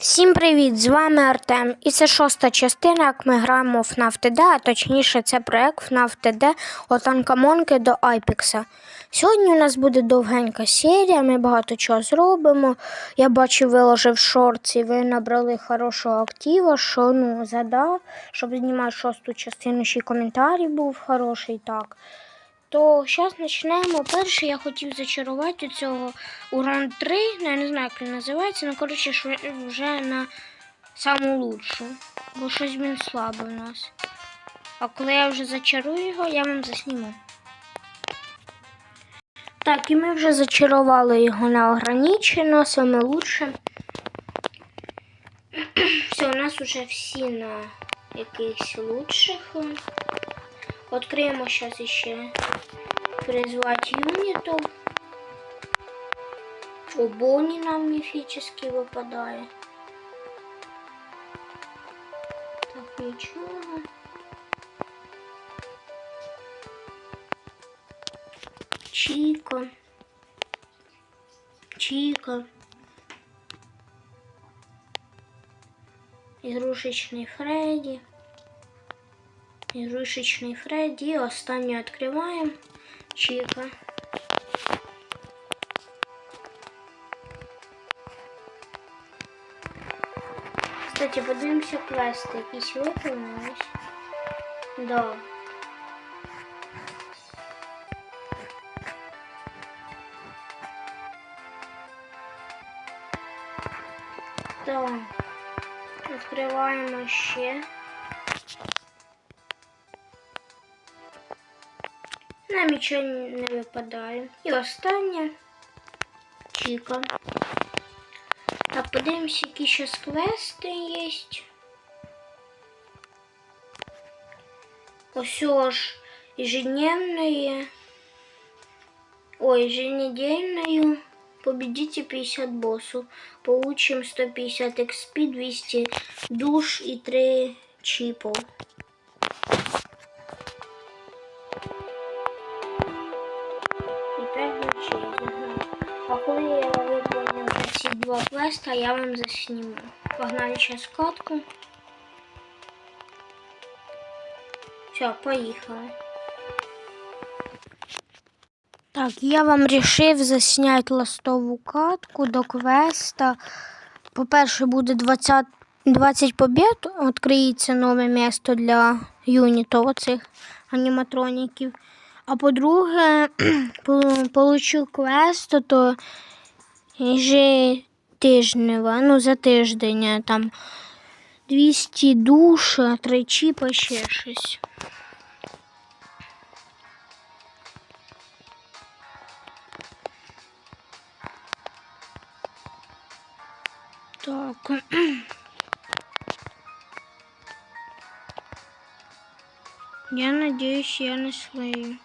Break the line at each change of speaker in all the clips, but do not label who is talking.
Всім привіт! З вами Артем. І це шоста частина, як ми граємо в FNAF TD, а точніше, це проект FNAF TD от Анкамонки до Айпікса. Сьогодні у нас буде довгенька серія, ми багато чого зробимо. Я бачу, виложив шорти, ви набрали хорошого актива, що ну, задав, щоб знімати шосту частину, ще й коментарі був хороший так. То зараз почнемо. Перше я хотів зачарувати цього уран 3. Ну, я не знаю, як він називається. Ну, коротше, вже на саму лучшу. Бо щось він слабий у нас. А коли я вже зачарую його, я вам засніму. Так, і ми вже зачарували його на ограничено, саме лучше. Все, у нас вже всі на якихось лучших. Откриємо зараз ще призвать юнитов. О, Бонни нам мифический выпадает. Так, ничего. Чика. Чика. Игрушечный Фредди. Ігрушечний Фредді. Останню відкриваємо. Чіка. Кстати, подивимося квести. Якісь виконались. Да. Так. Відкриваємо ще. Нам нічого не випадає. І останнє Чіка. Так, подивимося, які ще квести є. Ось ж ежедневные. Ой, еженедельную. Победите 50 боссов. Получим 150 XP, 200 душ и 3 чипов. Два квеста, я вам засніму. Погнали зараз катку. Все, поїхали. Так, я вам рішив засняти ластову катку до квеста. По-перше, буде 20, 20 побід, відкриється нове місто для юнітів оцих аніматроніків. А по-друге, по- получу квест, то тижнева, ну за тиждень там 200 душ, 3 чіпа, ще щось. Так. Я надеюсь, я не слою.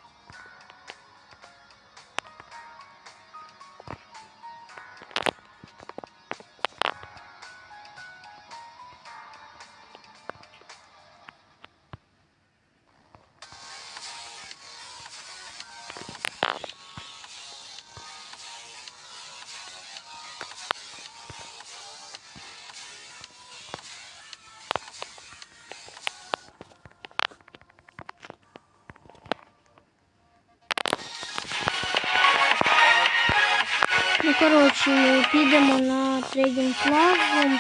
Коротше, підемо на трейдинг плазу,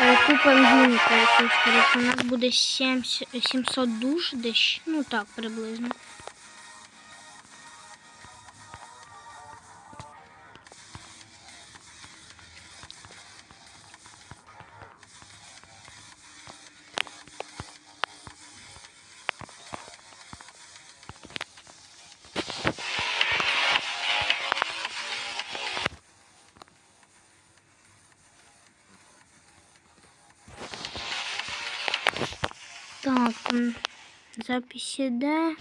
е, купимо гінку якусь, у нас буде 700 душ десь, ну так, приблизно. Запись іде.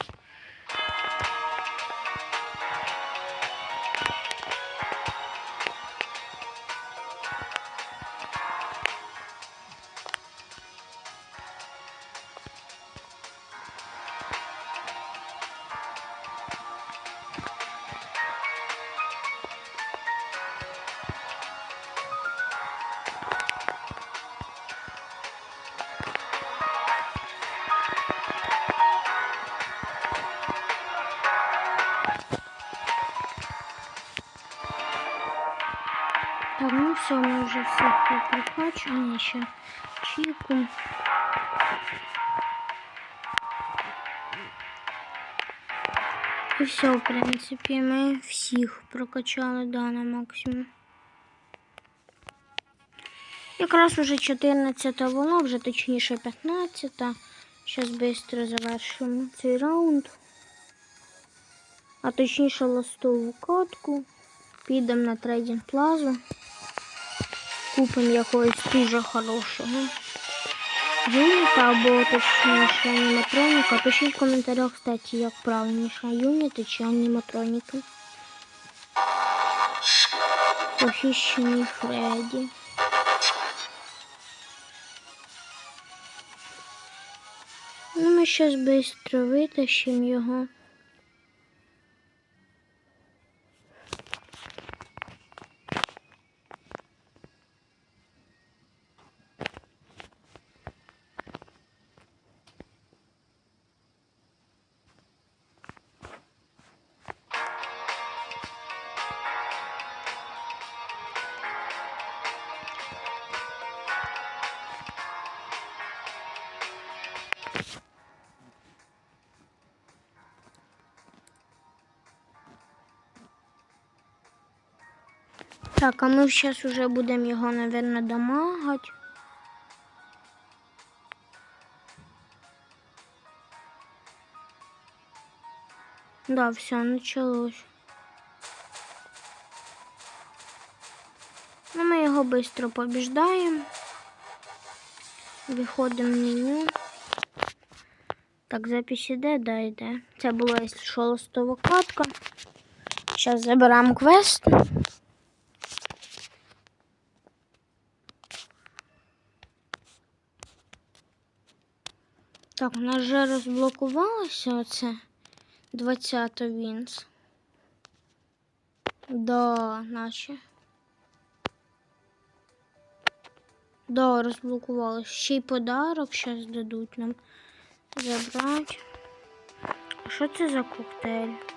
Все, ми вже все прокачані ще чіку. І все, в принципі, ми всіх прокачали да, на максимум. Якраз уже 14 воно, вже точніше 15. Зараз швидко завершимо цей раунд. А точніше ластову катку. Підемо на трейдинг плазу. Купимо якогось дуже хорошого. Юніта або точніше аніматроніка. Пишіть в коментарях, кстати, як правильніше, юніти чи аніматроніки. Похищені Фредді. Ну, ми зараз швидко витащимо його. Так, а ми зараз вже будемо його, мабуть, дамагати. Да, все, началось. Ну, ми його швидко побіждаємо. Виходимо в меню. Так, запись іде, да, йде. Це була, якщо що, катка. Зараз заберемо квест. Так, у нас вже розблокувалося оце 20 Вінс. Да, наче. Да, розблокувалося. Ще й подарок зараз дадуть нам забрати. А що це за коктейль?